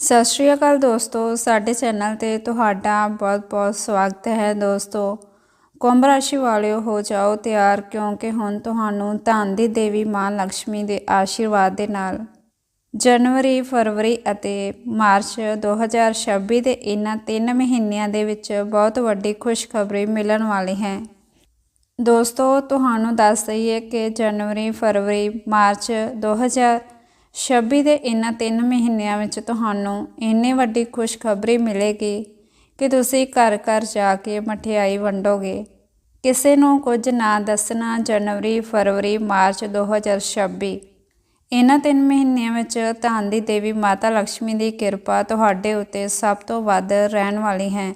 ਸਤਿ ਸ਼੍ਰੀ ਅਕਾਲ ਦੋਸਤੋ, ਸਾਡੇ ਚੈਨਲ ਤੇ ਤੁਹਾਡਾ ਬਹੁਤ-ਬਹੁਤ ਸਵਾਗਤ ਹੈ ਦੋਸਤੋ। ਕੁੰਭ ਰਾਸ਼ੀ ਵਾਲਿਓ, ਹੋ ਜਾਓ ਤਿਆਰ, ਕਿਉਂਕਿ ਹੁਣ ਤੁਹਾਨੂੰ ਧਨ ਦੀ ਦੇਵੀ ਮਾਂ ਲక్ష్ਮੀ ਦੇ ਆਸ਼ੀਰਵਾਦ ਦੇ ਨਾਲ ਜਨਵਰੀ, ਫਰਵਰੀ ਅਤੇ ਮਾਰਚ 2026 ਦੇ ਇਹਨਾਂ ਤਿੰਨ ਮਹੀਨਿਆਂ ਦੇ ਵਿੱਚ ਬਹੁਤ ਵੱਡੀ ਖੁਸ਼ਖਬਰੀ ਮਿਲਣ ਵਾਲੀ ਹੈ। ਦੋਸਤੋ, ਤੁਹਾਨੂੰ ਦੱਸ ਦਈਏ ਕਿ ਜਨਵਰੀ, ਫਰਵਰੀ, ਮਾਰਚ 2026 ਦੇ ਇਹਨਾਂ ਤਿੰਨ ਮਹੀਨਿਆਂ ਵਿੱਚ ਤੁਹਾਨੂੰ ਇੰਨੀ ਵੱਡੀ ਖੁਸ਼ਖਬਰੀ ਮਿਲੇਗੀ ਕਿ ਤੁਸੀਂ ਘਰ ਘਰ ਜਾ ਕੇ ਮਠਿਆਈ ਵੰਡੋਗੇ। ਕਿਸੇ ਨੂੰ ਕੁਝ ਨਾ ਦੱਸਣਾ ਜਨਵਰੀ, ਫਰਵਰੀ, ਮਾਰਚ 2026 ਇਹਨਾਂ ਤਿੰਨ ਮਹੀਨਿਆਂ ਵਿੱਚ ਧਨ ਦੀ ਦੇਵੀ ਮਾਤਾ ਲక్ష్ਮੀ ਦੀ ਕਿਰਪਾ ਤੁਹਾਡੇ ਉੱਤੇ ਸਭ ਤੋਂ ਵੱਧ ਰਹਿਣ ਵਾਲੀ ਹੈ।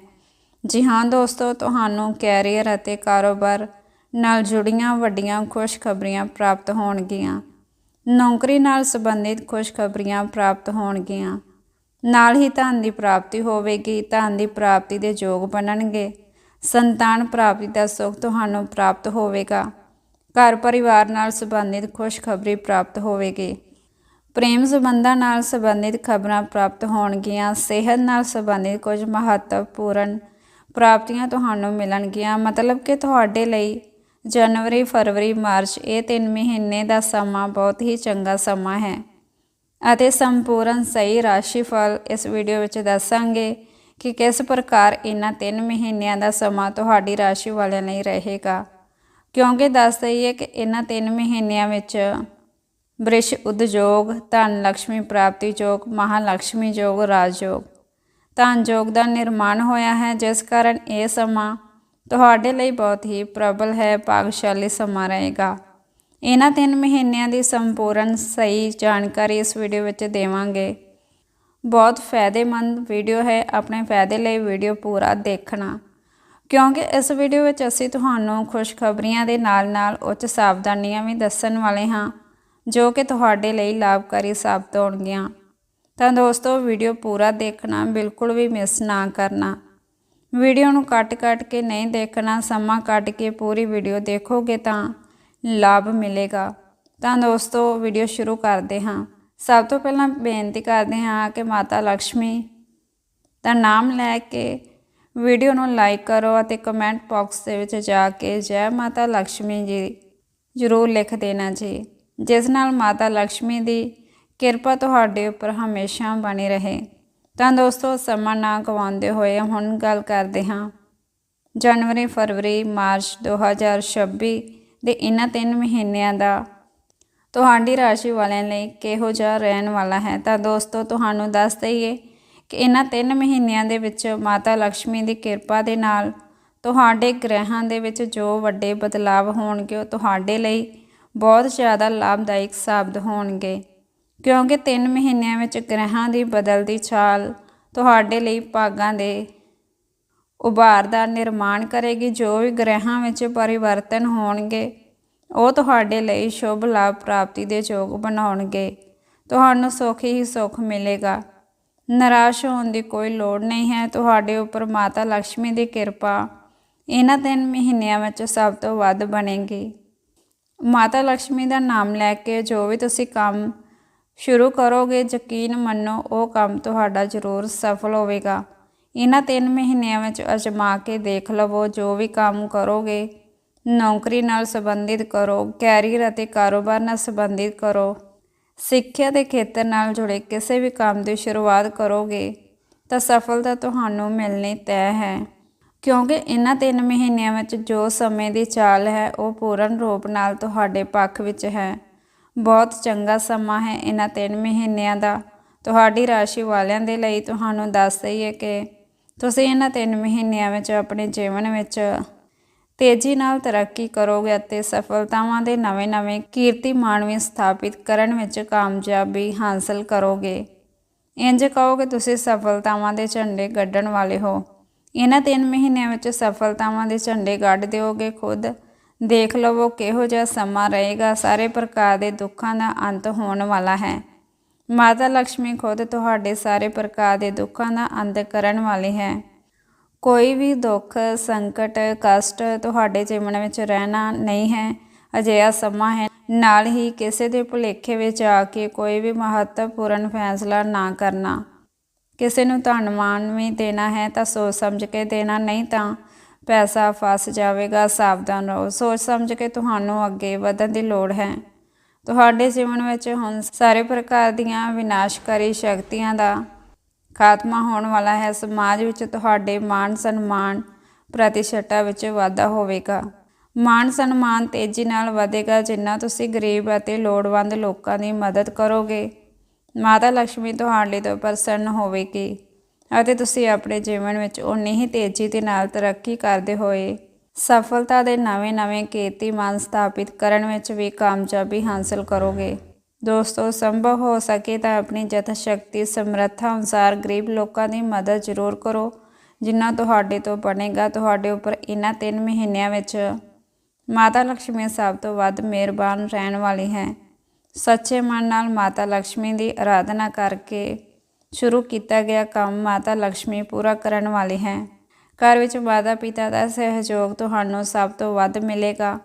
ਜੀ ਹਾਂ ਦੋਸਤੋ, ਤੁਹਾਨੂੰ ਕੈਰੀਅਰ ਅਤੇ ਕਾਰੋਬਾਰ ਨਾਲ ਜੁੜੀਆਂ ਵੱਡੀਆਂ ਖੁਸ਼ਖਬਰੀਆਂ ਪ੍ਰਾਪਤ ਹੋਣਗੀਆਂ। ਨੌਕਰੀ ਨਾਲ ਸੰਬੰਧਿਤ ਖੁਸ਼ਖਬਰੀਆਂ ਪ੍ਰਾਪਤ ਹੋਣਗੀਆਂ। ਨਾਲ ਹੀ ਧਨ ਦੀ ਪ੍ਰਾਪਤੀ ਹੋਵੇਗੀ, ਧਨ ਦੀ ਪ੍ਰਾਪਤੀ ਦੇ ਯੋਗ ਬਣਨਗੇ। ਸੰਤਾਨ ਪ੍ਰਾਪਤੀ ਦਾ ਸੁੱਖ ਤੁਹਾਨੂੰ ਪ੍ਰਾਪਤ ਹੋਵੇਗਾ। ਘਰ ਪਰਿਵਾਰ ਨਾਲ ਸੰਬੰਧਿਤ ਖੁਸ਼ਖਬਰੀ ਪ੍ਰਾਪਤ ਹੋਵੇਗੀ। ਪ੍ਰੇਮ ਸੰਬੰਧਾਂ ਨਾਲ ਸੰਬੰਧਿਤ ਖਬਰਾਂ ਪ੍ਰਾਪਤ ਹੋਣਗੀਆਂ। ਸਿਹਤ ਨਾਲ ਸੰਬੰਧਿਤ ਕੁਝ ਮਹੱਤਵਪੂਰਨ ਪ੍ਰਾਪਤੀਆਂ ਤੁਹਾਨੂੰ ਮਿਲਣਗੀਆਂ। ਮਤਲਬ ਕਿ ਤੁਹਾਡੇ ਲਈ ਜਨਵਰੀ, ਫਰਵਰੀ, ਮਾਰਚ ਇਹ ਤਿੰਨ ਮਹੀਨੇ ਦਾ ਸਮਾਂ ਬਹੁਤ ਹੀ ਚੰਗਾ ਸਮਾਂ ਹੈ ਅਤੇ ਸੰਪੂਰਨ ਸਹੀ ਰਾਸ਼ੀ ਫਲ ਇਸ ਵੀਡੀਓ ਵਿੱਚ ਦੱਸਾਂਗੇ ਕਿ ਕਿਸ ਪ੍ਰਕਾਰ ਇਹਨਾਂ ਤਿੰਨ ਮਹੀਨਿਆਂ ਦਾ ਸਮਾਂ ਤੁਹਾਡੀ ਰਾਸ਼ੀ ਵਾਲਿਆਂ ਲਈ ਰਹੇਗਾ। ਕਿਉਂਕਿ ਦੱਸ ਦਈਏ ਕਿ ਇਹਨਾਂ ਤਿੰਨ ਮਹੀਨਿਆਂ ਵਿੱਚ ਬ੍ਰਿਸ਼ ਉਦਯੋਗ, ਧਨ ਲక్ష్ਮੀ ਪ੍ਰਾਪਤੀ ਯੋਗ ਮਹਾਲక్ష్ਮੀ ਯੋਗ ਰਾਜਯੋਗ ਧਨ ਯੋਗ ਦਾ ਨਿਰਮਾਣ ਹੋਇਆ ਹੈ, ਜਿਸ ਕਾਰਨ ਇਹ ਸਮਾਂ ਤੁਹਾਡੇ ਲਈ ਬਹੁਤ ਹੀ ਪ੍ਰਬਲ ਹੈ, ਭਾਗਸ਼ਾਲੀ ਸਮਾਂ ਰਹੇਗਾ। ਇਹਨਾਂ ਤਿੰਨ ਮਹੀਨਿਆਂ ਦੀ ਸੰਪੂਰਨ ਸਹੀ ਜਾਣਕਾਰੀ ਇਸ ਵੀਡੀਓ ਵਿੱਚ ਦੇਵਾਂਗੇ। ਬਹੁਤ ਫਾਇਦੇਮੰਦ ਵੀਡੀਓ ਹੈ, ਆਪਣੇ ਫਾਇਦੇ ਲਈ ਵੀਡੀਓ ਪੂਰਾ ਦੇਖਣਾ। ਕਿਉਂਕਿ ਇਸ ਵੀਡੀਓ ਵਿੱਚ ਅਸੀਂ ਤੁਹਾਨੂੰ ਖੁਸ਼ਖਬਰੀਆਂ ਦੇ ਨਾਲ-ਨਾਲ ਉੱਚ ਸਾਵਧਾਨੀਆਂ ਵੀ ਦੱਸਣ ਵਾਲੇ ਹਾਂ, ਜੋ ਕਿ ਤੁਹਾਡੇ ਲਈ ਲਾਭਕਾਰੀ ਸਾਬਤ ਹੋਣਗੀਆਂ। ਤਾਂ ਦੋਸਤੋ, ਵੀਡੀਓ ਪੂਰਾ ਦੇਖਣਾ ਬਿਲਕੁਲ ਵੀ ਮਿਸ ਨਾ ਕਰਨਾ। ਵੀਡੀਓ ਨੂੰ ਕੱਟ-ਕੱਟ ਕੇ ਨਹੀਂ ਦੇਖਣਾ, ਸਮਾਂ ਕੱਟ ਕੇ ਪੂਰੀ ਵੀਡੀਓ ਦੇਖੋਗੇ ਤਾਂ ਲਾਭ ਮਿਲੇਗਾ। ਤਾਂ ਦੋਸਤੋ, ਵੀਡੀਓ ਸ਼ੁਰੂ ਕਰਦੇ ਹਾਂ। ਸਭ ਤੋਂ ਪਹਿਲਾਂ ਬੇਨਤੀ ਕਰਦੇ ਹਾਂ ਕਿ ਮਾਤਾ ਲక్ష్ਮੀ ਦਾ ਨਾਮ ਲੈ ਕੇ ਵੀਡੀਓ ਨੂੰ ਲਾਈਕ ਕਰੋ ਅਤੇ ਕਮੈਂਟ ਬਾਕਸ ਦੇ ਵਿੱਚ ਜਾ ਕੇ ਜੈ ਮਾਤਾ ਲక్ష్ਮੀ ਜੀ ਜ਼ਰੂਰ ਲਿਖ ਦੇਣਾ ਜੀ, ਜਿਸ ਨਾਲ ਮਾਤਾ ਲక్ష్ਮੀ ਦੀ ਕਿਰਪਾ ਤੁਹਾਡੇ ਉੱਪਰ ਹਮੇਸ਼ਾ ਬਣੀ ਰਹੇ। ਤਾਂ ਦੋਸਤੋ ਸਮਾਂ ਨਾ ਗਵਾਉਂਦੇ ਹੋਏ ਹੁਣ ਗੱਲ ਕਰਦੇ ਹਾਂ। ਜਨਵਰੀ, ਫਰਵਰੀ, ਮਾਰਚ 2026 ਦੇ ਇਹਨਾਂ ਤਿੰਨ ਮਹੀਨਿਆਂ ਦਾ। ਤੁਹਾਡੀ ਰਾਸ਼ੀ ਵਾਲਿਆਂ ਲਈ ਕਿਹੋ ਜਿਹਾ ਰਹਿਣ ਵਾਲਾ ਹੈ? ਤਾਂ ਦੋਸਤੋ ਤੁਹਾਨੂੰ ਦੱਸ ਦਈਏ ਕਿ ਇਹਨਾਂ ਤਿੰਨ ਮਹੀਨਿਆਂ ਦੇ ਵਿੱਚ ਮਾਤਾ ਲక్ష్ਮੀ ਦੀ ਕਿਰਪਾ ਦੇ ਨਾਲ ਤੁਹਾਡੇ ਗ੍ਰਹਿਾਂ ਦੇ ਵਿੱਚ ਜੋ ਵੱਡੇ ਬਦਲਾਵ ਹੋਣਗੇ, ਉਹ ਤੁਹਾਡੇ ਲਈ ਬਹੁਤ ਜ਼ਿਆਦਾ ਲਾਭਦਾਇਕ ਸਾਬਤ ਹੋਣਗੇ। ਕਿਉਂਕਿ 3 ਮਹੀਨਿਆਂ ਵਿੱਚ ਗ੍ਰਹਿਾਂ ਦੀ ਬਦਲਦੀ ਛਾਲ ਤੁਹਾਡੇ ਲਈ ਭਾਗਾਂ ਦੇ ਉਭਾਰ ਦਾ ਨਿਰਮਾਣ ਕਰੇਗੀ। ਜੋ ਵੀ ਗ੍ਰਹਿਾਂ ਵਿੱਚ ਪਰਿਵਰਤਨ ਹੋਣਗੇ, ਉਹ ਤੁਹਾਡੇ ਲਈ ਸ਼ੁਭ ਲਾਭ ਪ੍ਰਾਪਤੀ ਦੇ ਯੋਗ ਬਣਾਉਣਗੇ। ਤੁਹਾਨੂੰ ਸੁੱਖ ਹੀ ਸੁੱਖ ਮਿਲੇਗਾ। ਨਿਰਾਸ਼ ਹੋਣ ਦੀ ਕੋਈ ਲੋੜ ਨਹੀਂ ਹੈ। ਤੁਹਾਡੇ ਉੱਪਰ ਮਾਤਾ ਲక్ష్ਮੀ ਦੀ ਕਿਰਪਾ ਇਹਨਾਂ ਤਿੰਨ ਮਹੀਨਿਆਂ ਵਿੱਚ ਸਭ ਤੋਂ ਵੱਧ ਬਣੇਗੀ। ਮਾਤਾ ਲక్ష్ਮੀ ਦਾ ਨਾਮ ਲੈ ਕੇ ਜੋ ਵੀ ਤੁਸੀਂ ਕੰਮ ਸ਼ੁਰੂ ਕਰੋਗੇ, ਯਕੀਨ ਮੰਨੋ, ਉਹ ਕੰਮ ਤੁਹਾਡਾ ਜ਼ਰੂਰ ਸਫਲ ਹੋਵੇਗਾ। ਇਹਨਾਂ ਤਿੰਨ ਮਹੀਨਿਆਂ ਵਿੱਚ ਅਜਮਾ ਕੇ ਦੇਖ ਲਵੋ, ਜੋ ਵੀ ਕੰਮ ਕਰੋਗੇ, ਨੌਕਰੀ ਨਾਲ ਸੰਬੰਧਿਤ ਕਰੋ, ਕੈਰੀਅਰ ਅਤੇ ਕਾਰੋਬਾਰ ਨਾਲ ਸੰਬੰਧਿਤ ਕਰੋ। ਸਿੱਖਿਆ ਦੇ ਖੇਤਰ ਨਾਲ ਜੁੜੇ ਕਿਸੇ ਵੀ ਕੰਮ ਦੀ ਸ਼ੁਰੂਆਤ ਕਰੋਗੇ, ਤਾਂ ਸਫਲਤਾ ਤੁਹਾਨੂੰ ਮਿਲਣੀ ਤੈਅ ਹੈ। ਕਿਉਂਕਿ ਇਹਨਾਂ ਤਿੰਨ ਮਹੀਨਿਆਂ ਵਿੱਚ ਜੋ ਸਮੇਂ ਦੀ ਚਾਲ ਹੈ, ਉਹ ਪੂਰਨ ਰੂਪ ਨਾਲ ਤੁਹਾਡੇ ਪੱਖ ਵਿੱਚ ਹੈ। ਬਹੁਤ ਚੰਗਾ ਸਮਾਂ ਹੈ ਇਹਨਾਂ ਤਿੰਨ ਮਹੀਨਿਆਂ ਦਾ। ਤੁਹਾਡੀ ਰਾਸ਼ੀ ਵਾਲਿਆਂ ਦੇ ਲਈ ਤੁਹਾਨੂੰ ਦੱਸ ਦਈਏ ਕਿ ਤੁਸੀਂ ਇਹਨਾਂ ਤਿੰਨ ਮਹੀਨਿਆਂ ਵਿੱਚ ਆਪਣੇ ਜੀਵਨ ਵਿੱਚ ਤੇਜ਼ੀ ਨਾਲ ਤਰੱਕੀ ਕਰੋਗੇ ਅਤੇ ਸਫਲਤਾਵਾਂ ਦੇ ਨਵੇਂ-ਨਵੇਂ ਕੀਰਤੀਮਾਨ ਵੀ ਸਥਾਪਿਤ ਕਰਨ ਵਿੱਚ ਕਾਮਯਾਬੀ ਹਾਸਲ ਕਰੋਗੇ। ਇੰਜ ਕਹੋਗੇ, ਤੁਸੀਂ ਸਫਲਤਾਵਾਂ ਦੇ ਝੰਡੇ ਗੱਡਣ ਵਾਲੇ ਹੋ। ਇਹਨਾਂ ਤਿੰਨ ਮਹੀਨਿਆਂ ਵਿੱਚ ਸਫਲਤਾਵਾਂ ਦੇ ਝੰਡੇ ਗੱਡ ਦਿਓਗੇ ਖੁਦ। ਦੇਖ ਲਵੋ ਕਿਹੋ ਜਿਹਾ ਸਮਾਂ ਰਹੇਗਾ। ਸਾਰੇ ਪ੍ਰਕਾਰ ਦੇ ਦੁੱਖਾਂ ਦਾ ਅੰਤ ਹੋਣ ਵਾਲਾ ਹੈ। ਮਾਤਾ ਲక్ష్ਮੀ ਖੁਦ ਤੁਹਾਡੇ ਸਾਰੇ ਪ੍ਰਕਾਰ ਦੇ ਦੁੱਖਾਂ ਦਾ ਅੰਤ ਕਰਨ ਵਾਲੀ ਹੈ। ਕੋਈ ਵੀ ਦੁੱਖ, ਸੰਕਟ, ਕਸ਼ਟ ਤੁਹਾਡੇ ਜੀਵਨ ਵਿੱਚ ਰਹਿਣਾ ਨਹੀਂ ਹੈ। ਅਜਿਹਾ ਸਮਾਂ ਹੈ। ਨਾਲ ਹੀ ਕਿਸੇ ਦੇ ਭੁਲੇਖੇ ਵਿੱਚ ਆ ਕੇ ਕੋਈ ਵੀ ਮਹੱਤਵਪੂਰਨ ਫੈਸਲਾ ਨਾ ਕਰਨਾ। ਕਿਸੇ ਨੂੰ ਧਨ ਮਾਨ ਵੀ ਦੇਣਾ ਹੈ ਤਾਂ ਸੋਚ ਸਮਝ ਕੇ ਦੇਣਾ ਨਹੀਂ ਤਾਂ ਪੈਸਾ ਫਸ ਜਾਵੇਗਾ, ਸਾਵਧਾਨ ਰਹੋ। ਸੋਚ ਸਮਝ ਕੇ ਤੁਹਾਨੂੰ ਅੱਗੇ ਵਧਣ ਦੀ ਲੋੜ ਹੈ। ਤੁਹਾਡੇ ਜੀਵਨ ਵਿੱਚ ਹੁਣ ਸਾਰੇ ਪ੍ਰਕਾਰ ਦੀਆਂ ਵਿਨਾਸ਼ਕਾਰੀ ਸ਼ਕਤੀਆਂ ਦਾ ਖਾਤਮਾ ਹੋਣ ਵਾਲਾ ਹੈ। ਸਮਾਜ ਵਿੱਚ ਤੁਹਾਡੇ ਮਾਣ ਸਨਮਾਨ ਪ੍ਰਤੀਸ਼ਤਾ ਵਿੱਚ ਵਾਧਾ ਹੋਵੇਗਾ। ਮਾਣ ਸਨਮਾਨ ਤੇਜ਼ੀ ਨਾਲ ਵਧੇਗਾ, ਜਿੰਨਾ ਤੁਸੀਂ ਗਰੀਬ ਅਤੇ ਲੋੜਵੰਦ ਲੋਕਾਂ ਦੀ ਮਦਦ ਕਰੋਗੇ। ਮਾਤਾ ਲక్ష్ਮੀ ਤੁਹਾਡੇ ਤੋਂ ਪ੍ਰਸੰਨ ਹੋਵੇਗੀ। ਅਤੇ ਤੁਸੀਂ ਆਪਣੇ ਜੀਵਨ ਵਿੱਚ ਉਨੀ ਹੀ ਤੇਜ਼ੀ ਦੇ ਨਾਲ ਤਰੱਕੀ ਕਰਦੇ ਹੋਏ ਸਫਲਤਾ ਦੇ ਨਵੇਂ-ਨਵੇਂ ਕੀਰਤੀਮਾਨ ਸਥਾਪਿਤ ਕਰਨ ਵਿੱਚ ਵੀ ਕਾਮਯਾਬੀ ਹਾਸਲ ਕਰੋਗੇ। ਦੋਸਤੋ, ਸੰਭਵ ਹੋ ਸਕੇ ਤਾਂ ਆਪਣੀ ਯਥ ਸ਼ਕਤੀ ਸਮਰੱਥਾ ਅਨੁਸਾਰ ਗਰੀਬ ਲੋਕਾਂ ਦੀ ਮਦਦ ਜ਼ਰੂਰ ਕਰੋ ਜਿੰਨਾ ਤੁਹਾਡੇ ਤੋਂ ਬਣੇਗਾ ਤੁਹਾਡੇ ਉੱਪਰ ਇਹਨਾਂ 3 ਮਹੀਨਿਆਂ ਵਿੱਚ। ਮਾਤਾ ਲక్ష్ਮੀ ਸਭ ਤੋਂ ਵੱਧ ਮਿਹਰਬਾਨ ਰਹਿਣ ਵਾਲੀ ਹੈ। ਸੱਚੇ ਮਨ ਨਾਲ ਮਾਤਾ ਲక్ష్ਮੀ ਦੀ ਅਰਾਧਨਾ ਕਰਕੇ ਸ਼ੁਰੂ ਕੀਤਾ ਗਿਆ ਕੰਮ ਮਾਤਾ ਲక్ష్ਮੀ ਪੂਰਾ ਕਰਨ ਵਾਲੇ ਹੈ। ਘਰ ਵਿੱਚ ਮਾਤਾ ਪਿਤਾ ਦਾ ਸਹਿਯੋਗ ਤੁਹਾਨੂੰ ਸਭ ਤੋਂ ਵੱਧ ਮਿਲੇਗਾ।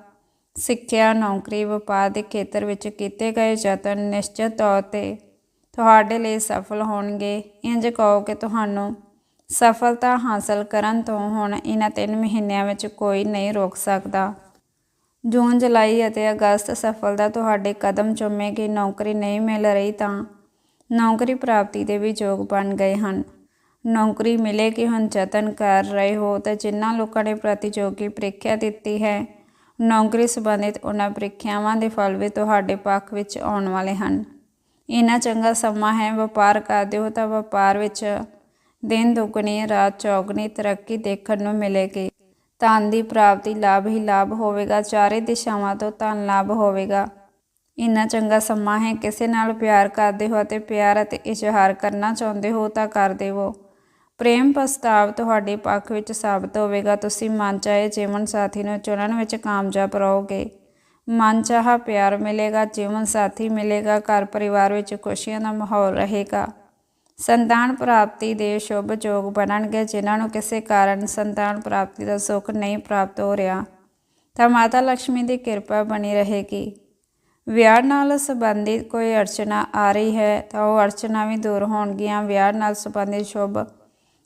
ਸਿੱਖਿਆ, ਨੌਕਰੀ, ਵਪਾਰ ਦੇ ਖੇਤਰ ਵਿੱਚ ਕੀਤੇ ਗਏ ਯਤਨ ਨਿਸ਼ਚਿਤ ਤੌਰ ਤੇ ਤੁਹਾਡੇ ਲਈ ਸਫਲ ਹੋਣਗੇ। ਇੰਜ ਕਹੋ ਕਿ ਤੁਹਾਨੂੰ ਸਫਲਤਾ ਹਾਸਲ ਕਰਨ ਤੋਂ ਹੁਣ ਇਹਨਾਂ 3 ਮਹੀਨਿਆਂ ਵਿੱਚ ਕੋਈ ਨਹੀਂ ਰੋਕ ਸਕਦਾ। ਜੂਨ, ਜੁਲਾਈ ਅਤੇ ਅਗਸਤ ਸਫਲਤਾ ਤੁਹਾਡੇ ਕਦਮ ਚੁੰਮੇਗੀ। ਨੌਕਰੀ ਨਹੀਂ ਮਿਲ ਰਹੀ ਤਾਂ ਨੌਕਰੀ ਪ੍ਰਾਪਤੀ ਦੇ ਵੀ ਯੋਗ ਬਣ ਗਏ ਹਨ। ਨੌਕਰੀ ਮਿਲੇਗੀ ਹੁਣ ਯਤਨ ਕਰ ਰਹੇ ਹੋ ਤਾਂ ਜਿਨ੍ਹਾਂ ਲੋਕਾਂ ਨੇ ਪ੍ਰਤੀਯੋਗੀ ਪ੍ਰੀਖਿਆ ਦਿੱਤੀ ਹੈ, ਨੌਕਰੀ ਸੰਬੰਧਿਤ ਉਹਨਾਂ ਪ੍ਰੀਖਿਆਵਾਂ ਦੇ ਫਲ ਵੀ ਤੁਹਾਡੇ ਪੱਖ ਵਿੱਚ ਆਉਣ ਵਾਲੇ ਹਨ। ਇਹਨਾਂ ਚੰਗਾ ਸਮਾਂ ਹੈ, ਵਪਾਰ ਕਰਦੇ ਹੋ ਤਾਂ ਵਪਾਰ ਵਿੱਚ ਦਿਨ ਦੁਗਣੀ, ਰਾਤ ਚੌਗਣੀ ਤਰੱਕੀ ਦੇਖਣ ਨੂੰ ਮਿਲੇਗੀ। ਧਨ ਦੀ ਪ੍ਰਾਪਤੀ ਲਾਭ ਹੀ ਲਾਭ ਹੋਵੇਗਾ, ਚਾਰੇ ਦਿਸ਼ਾਵਾਂ ਤੋਂ ਧਨ ਲਾਭ ਹੋਵੇਗਾ। ਇੰਨਾ ਚੰਗਾ ਸਮਾਂ ਹੈ, ਕਿਸੇ ਨਾਲ ਪਿਆਰ ਕਰਦੇ ਹੋ ਅਤੇ ਪਿਆਰ ਅਤੇ ਇਜ਼ਹਾਰ ਕਰਨਾ ਚਾਹੁੰਦੇ ਹੋ ਤਾਂ ਕਰ ਦੇਵੋ। ਪ੍ਰੇਮ ਪ੍ਰਸਤਾਵ ਤੁਹਾਡੇ ਪੱਖ ਵਿੱਚ ਸਾਬਤ ਹੋਵੇਗਾ। ਤੁਸੀਂ ਮਨ ਚਾਹੇ ਜੀਵਨ ਸਾਥੀ ਨੂੰ ਚੁਣਨ ਵਿੱਚ ਕਾਮਯਾਬ ਰਹੋਗੇ। ਮਨ ਚਾਹਾ ਪਿਆਰ ਮਿਲੇਗਾ, ਜੀਵਨ ਸਾਥੀ ਮਿਲੇਗਾ, ਘਰ ਪਰਿਵਾਰ ਵਿੱਚ ਖੁਸ਼ੀਆਂ ਦਾ ਮਾਹੌਲ ਰਹੇਗਾ। ਸੰਤਾਨ ਪ੍ਰਾਪਤੀ ਦੇ ਸ਼ੁਭ ਯੋਗ ਬਣਨਗੇ, ਜਿਨ੍ਹਾਂ ਨੂੰ ਕਿਸੇ ਕਾਰਨ ਸੰਤਾਨ ਪ੍ਰਾਪਤੀ ਦਾ ਸੁੱਖ ਨਹੀਂ ਪ੍ਰਾਪਤ ਹੋ ਰਿਹਾ। ਤਾਂ ਮਾਤਾ ਲక్ష్ਮੀ ਦੀ ਕਿਰਪਾ ਬਣੀ ਰਹੇਗੀ। ਵਿਆਹ ਨਾਲ ਸੰਬੰਧਿਤ ਕੋਈ ਅੜਚਨਾ ਆ ਰਹੀ ਹੈ ਤਾਂ ਉਹ ਅੜਚਨਾ ਵੀ ਦੂਰ ਹੋਣਗੀਆਂ। ਵਿਆਹ ਨਾਲ ਸੰਬੰਧਿਤ ਸ਼ੁਭ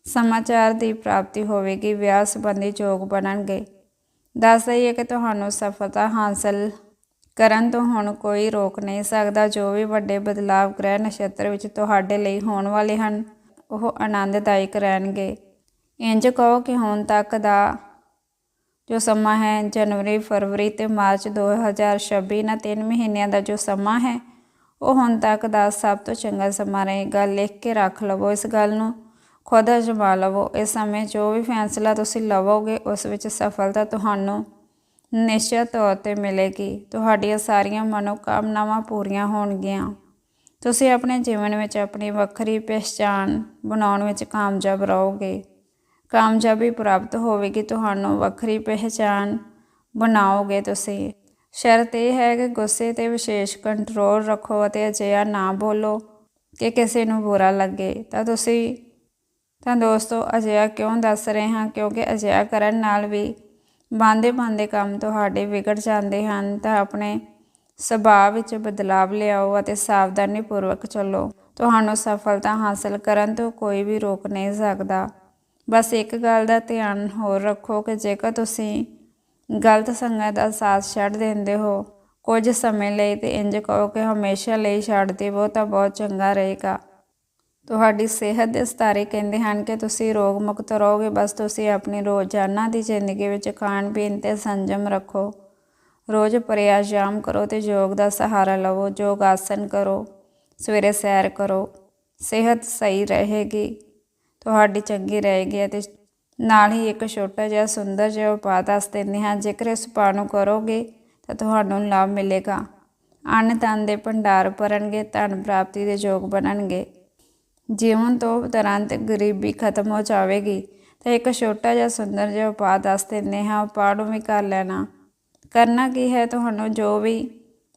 ਸਮਾਚਾਰ ਦੀ ਪ੍ਰਾਪਤੀ ਹੋਵੇਗੀ। ਵਿਆਹ ਸੰਬੰਧੀ ਯੋਗ ਬਣਨਗੇ। ਦੱਸ ਦਈਏ ਕਿ ਤੁਹਾਨੂੰ ਸਫਲਤਾ ਹਾਸਲ ਕਰਨ ਤੋਂ ਹੁਣ ਕੋਈ ਰੋਕ ਨਹੀਂ ਸਕਦਾ। ਜੋ ਵੀ ਵੱਡੇ ਬਦਲਾਵ ਗ੍ਰਹਿ ਨਛੱਤਰ ਵਿੱਚ ਤੁਹਾਡੇ ਲਈ ਹੋਣ ਵਾਲੇ ਹਨ, ਉਹ ਆਨੰਦਦਾਇਕ ਰਹਿਣਗੇ। ਇੰਜ ਕਹੋ ਕਿ ਹੁਣ ਤੱਕ ਦਾ ਜੋ ਸਮਾਂ ਹੈ ਜਨਵਰੀ, ਫਰਵਰੀ ਤੇ ਮਾਰਚ 2026 ਇਹਨਾਂ ਤਿੰਨ ਮਹੀਨਿਆਂ ਦਾ ਜੋ ਸਮਾਂ ਹੈ, ਉਹ ਹੁਣ ਤੱਕ ਦਾ ਸਭ ਤੋਂ ਚੰਗਾ ਸਮਾਂ ਰਹੇਗਾ। ਲਿਖ ਕੇ ਰੱਖ ਲਵੋ ਇਸ ਗੱਲ ਨੂੰ, ਖੁਦ ਅਜਮਾ ਲਵੋ। ਇਸ ਸਮੇਂ ਜੋ ਵੀ ਫੈਸਲਾ ਤੁਸੀਂ ਲਵੋਗੇ, ਉਸ ਵਿੱਚ ਸਫਲਤਾ ਤੁਹਾਨੂੰ ਨਿਸ਼ਚਿਤ ਤੌਰ ਤੇ ਮਿਲੇਗੀ। ਤੁਹਾਡੀਆਂ ਸਾਰੀਆਂ ਮਨੋਕਾਮਨਾਵਾਂ ਪੂਰੀਆਂ ਹੋਣਗੀਆਂ। ਤੁਸੀਂ ਆਪਣੇ ਜੀਵਨ ਵਿੱਚ ਆਪਣੀ ਵੱਖਰੀ ਪਛਾਣ ਬਣਾਉਣ ਵਿੱਚ ਕਾਮਯਾਬ ਰਹੋਗੇ। ਕਾਮਯਾਬੀ ਪ੍ਰਾਪਤ ਹੋਵੇਗੀ, ਤੁਹਾਨੂੰ ਵੱਖਰੀ ਪਹਿਚਾਨ ਬਣਾਓਗੇ ਤੁਸੀਂ। ਸ਼ਰਤ ਇਹ ਹੈ ਕਿ ਗੁੱਸੇ ਤੇ ਵਿਸ਼ੇਸ਼ ਕੰਟਰੋਲ ਰੱਖੋ ਅਤੇ ਅਜਿਹਾ ਨਾ ਬੋਲੋ ਕਿ ਕਿਸੇ ਨੂੰ ਬੁਰਾ ਲੱਗੇ। ਤਾਂ ਤੁਸੀਂ, ਤਾਂ ਦੋਸਤੋ, ਅਜਿਹਾ ਕਿਉਂ ਦੱਸ ਰਹੇ ਹਾਂ? ਕਿਉਂਕਿ ਅਜਿਹਾ ਕਰਨ ਨਾਲ ਵੀ ਬਾਂਦੇ ਬਾਂਦੇ ਕੰਮ ਤੁਹਾਡੇ ਵਿਗੜ ਜਾਂਦੇ ਹਨ। ਤਾਂ ਆਪਣੇ ਸੁਭਾਅ ਵਿੱਚ ਬਦਲਾਵ ਲਿਆਓ ਅਤੇ ਸਾਵਧਾਨੀ ਪੂਰਵਕ ਚੱਲੋ। ਤੁਹਾਨੂੰ ਸਫਲਤਾ ਹਾਸਲ ਕਰਨ ਤੋਂ ਕੋਈ ਵੀ ਰੋਕ ਨਹੀਂ ਸਕਦਾ। ਬਸ ਇੱਕ ਗੱਲ ਦਾ ਧਿਆਨ ਹੋਰ ਰੱਖੋ ਕਿ ਜੇਕਰ ਤੁਸੀਂ ਗਲਤ ਸੰਗਤ ਦਾ ਸਾਥ ਛੱਡ ਦਿੰਦੇ ਹੋ, ਕੁਝ ਸਮੇਂ ਲਈ ਤੇ ਇੰਜ ਕਹੋ ਕਿ ਹਮੇਸ਼ਾ ਲਈ ਛੱਡ ਦੇਵੋ ਤਾਂ ਬਹੁਤ ਚੰਗਾ ਰਹੇਗਾ। ਤੁਹਾਡੀ ਸਿਹਤ ਦੇ ਸਤਾਰੇ ਕਹਿੰਦੇ ਹਨ ਕਿ ਤੁਸੀਂ ਰੋਗ ਮੁਕਤ ਰਹੋਗੇ, ਬਸ ਤੁਸੀਂ ਆਪਣੀ ਰੋਜ਼ਾਨਾ ਦੀ ਜ਼ਿੰਦਗੀ ਵਿੱਚ ਖਾਣ ਪੀਣ ਤੇ ਸੰਜਮ ਰੱਖੋ। ਰੋਜ਼ ਪ੍ਰਿਆਯਾਮ ਕਰੋ ਤੇ ਯੋਗ ਦਾ ਸਹਾਰਾ ਲਵੋ ਯੋਗ ਆਸਨ ਕਰੋ, ਸਵੇਰੇ ਸੈਰ ਕਰੋ, ਸਿਹਤ ਸਹੀ ਰਹੇਗੀ। ਤੁਹਾਡੀ ਚੰਗੀ ਰਹੇਗੀ ਅਤੇ ਨਾਲ ਹੀ ਇੱਕ ਛੋਟਾ ਜਿਹਾ ਸੁੰਦਰ ਜਿਹਾ ਉਪਾਅ ਦੱਸ ਦਿੰਦੇ ਹਾਂ। ਜੇਕਰ ਇਸ ਉਪਾਅ ਨੂੰ ਕਰੋਗੇ ਤਾਂ ਤੁਹਾਨੂੰ ਲਾਭ ਮਿਲੇਗਾ। ਅੰਨ ਤਨ ਦੇ ਭੰਡਾਰ ਭਰਨਗੇ, ਧਨ ਪ੍ਰਾਪਤੀ ਦੇ ਯੋਗ ਬਣਨਗੇ। ਜੀਵਨ ਤੋਂ ਤੁਰੰਤ ਗਰੀਬੀ ਖਤਮ ਹੋ ਜਾਵੇਗੀ। ਤਾਂ ਇੱਕ ਛੋਟਾ ਜਿਹਾ ਸੁੰਦਰ ਜਿਹਾ ਉਪਾਅ ਦੱਸ ਦਿੰਦੇ ਹਾਂ। ਉਪਾਅ ਨੂੰ ਵੀ ਕਰ ਲੈਣਾ। ਕਰਨਾ ਕੀ ਹੈ? ਤੁਹਾਨੂੰ ਜੋ ਵੀ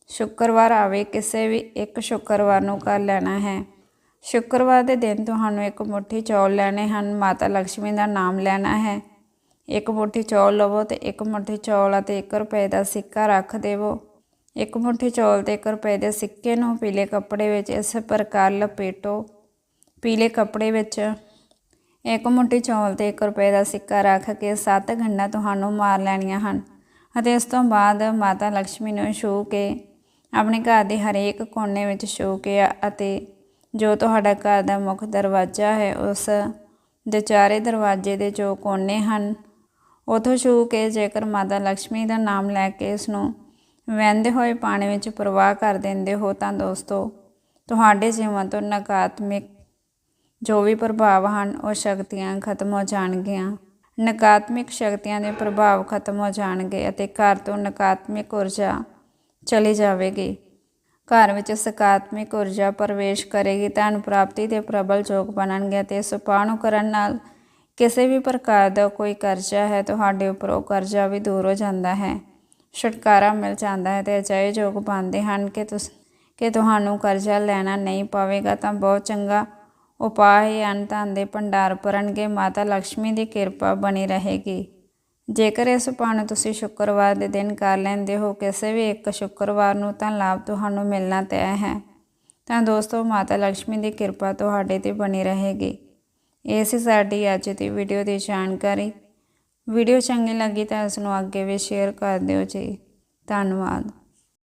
ਸ਼ੁੱਕਰਵਾਰ ਆਵੇ, ਕਿਸੇ ਵੀ ਇੱਕ ਸ਼ੁੱਕਰਵਾਰ ਨੂੰ ਕਰ ਲੈਣਾ ਹੈ। ਸ਼ੁੱਕਰਵਾਰ ਦੇ ਦਿਨ ਤੁਹਾਨੂੰ ਇੱਕ ਮੁਠੀ ਚੌਲ ਲੈਣੇ ਹਨ, ਮਾਤਾ ਲక్ష్ਮੀ ਦਾ ਨਾਮ ਲੈਣਾ ਹੈ। ਇੱਕ ਮੁੱਠੀ ਚੌਲ ਲਵੋ ਤੇ ਇੱਕ ਮੁਠੀ ਚੌਲ ਅਤੇ 1 ਰੁਪਏ ਦਾ ਸਿੱਕਾ ਰੱਖ ਦੇਵੋ। ਇੱਕ ਮੁਠੀ ਚੌਲ ਤੇ 1 ਰੁਪਏ ਦੇ ਸਿੱਕੇ ਨੂੰ ਪੀਲੇ ਕੱਪੜੇ ਵਿੱਚ ਇਸ ਪ੍ਰਕਾਰ ਲਪੇਟੋ। ਪੀਲੇ ਕੱਪੜੇ ਵਿੱਚ ਇੱਕ ਮੁੱਠੀ ਚੌਲ ਤੇ 1 ਰੁਪਏ ਦਾ ਸਿੱਕਾ ਰੱਖ ਕੇ 7 ਘੰਟਾ ਤੁਹਾਨੂੰ ਮਾਰ ਲੈਣੀਆਂ ਹਨ ਅਤੇ ਇਸ ਤੋਂ ਬਾਅਦ ਮਾਤਾ ਲక్ష్ਮੀ ਨੂੰ ਛੂ ਕੇ ਆਪਣੇ ਘਰ ਦੇ ਹਰੇਕ ਕੋਨੇ ਵਿੱਚ ਛੂ ਕੇ ਅਤੇ ਜੋ ਤੁਹਾਡਾ ਘਰ ਦਾ ਮੁੱਖ ਦਰਵਾਜ਼ਾ ਹੈ, ਉਸ ਦੇ ਚਾਰੇ ਦਰਵਾਜ਼ੇ ਦੇ ਜੋ ਕੋਨੇ ਹਨ, ਉਥੋਂ ਛੂਹ ਕੇ ਜੇਕਰ ਮਾਤਾ ਲక్ష్ਮੀ ਦਾ ਨਾਮ ਲੈ ਕੇ ਇਸ ਨੂੰ ਵਹਿੰਦੇ ਹੋਏ ਪਾਣੀ ਵਿੱਚ ਪ੍ਰਵਾਹ ਕਰ ਦਿੰਦੇ ਹੋ ਤਾਂ ਦੋਸਤੋ, ਤੁਹਾਡੇ ਜੀਵਨ ਤੋਂ ਨਕਾਰਾਤਮਕ ਜੋ ਵੀ ਪ੍ਰਭਾਵ ਹਨ, ਉਹ ਸ਼ਕਤੀਆਂ ਖਤਮ ਹੋ ਜਾਣਗੀਆਂ। ਨਕਾਰਾਤਮਕ ਸ਼ਕਤੀਆਂ ਦੇ ਪ੍ਰਭਾਵ ਖਤਮ ਹੋ ਜਾਣਗੇ ਅਤੇ ਘਰ ਤੋਂ ਨਕਾਰਾਤਮਕ ਊਰਜਾ ਚਲੀ ਜਾਵੇਗੀ। ਘਰ ਵਿੱਚ ਸਕਾਰਾਤਮਕ ਊਰਜਾ ਪ੍ਰਵੇਸ਼ ਕਰੇਗੀ, ਧਨ ਪ੍ਰਾਪਤੀ ਦੇ ਪ੍ਰਬਲ ਯੋਗ ਬਣਨਗੇ ਤੇ ਇਸ ਉਪਾਅ ਨੂੰ ਕਰਨ ਨਾਲ ਕਿਸੇ ਵੀ ਪ੍ਰਕਾਰ ਦਾ ਕੋਈ ਕਰਜ਼ਾ ਹੈ, ਤੁਹਾਡੇ ਉੱਪਰ ਉਹ ਕਰਜ਼ਾ ਵੀ ਦੂਰ ਹੋ ਜਾਂਦਾ ਹੈ। ਛੁਟਕਾਰਾ ਮਿਲ ਜਾਂਦਾ ਹੈ ਤੇ ਅਜਿਹੇ ਯੋਗ ਬਣਦੇ ਹਨ ਕਿ ਤੁਸ, ਕਿ ਤੁਹਾਨੂੰ ਕਰਜ਼ਾ ਲੈਣਾ ਨਹੀਂ ਪਵੇਗਾ ਤਾਂ ਬਹੁਤ ਚੰਗਾ ਉਪਾਅ ਹੈ। ਅੰਨ ਦੇ ਭੰਡਾਰ ਭਰਨਗੇ, ਮਾਤਾ ਲక్ష్ਮੀ ਦੀ ਕਿਰਪਾ ਬਣੀ ਰਹੇਗੀ। ਜੇਕਰ ਇਸ ਉਪਾਅ ਨੂੰ ਤੁਸੀਂ ਸ਼ੁੱਕਰਵਾਰ ਦੇ ਦਿਨ ਕਰ ਲੈਂਦੇ ਹੋ, ਕਿਸੇ ਵੀ ਇੱਕ ਸ਼ੁੱਕਰਵਾਰ ਨੂੰ ਤਾਂ ਲਾਭ ਤੁਹਾਨੂੰ ਮਿਲਣਾ ਤੈਅ ਹੈ। ਤਾਂ ਦੋਸਤੋ, ਮਾਤਾ ਲక్ష్ਮੀ ਦੀ ਕਿਰਪਾ ਤੁਹਾਡੇ ਤੇ ਬਣੀ ਰਹੇਗੀ। ਇਹ ਸੀ ਸਾਡੀ ਅੱਜ ਦੀ ਵੀਡੀਓ ਦੀ ਜਾਣਕਾਰੀ। ਵੀਡੀਓ ਚੰਗੀ ਲੱਗੀ ਤਾਂ ਇਸ ਨੂੰ ਅੱਗੇ ਵੀ ਸ਼ੇਅਰ ਕਰ ਦਿਓ ਜੀ। ਧੰਨਵਾਦ।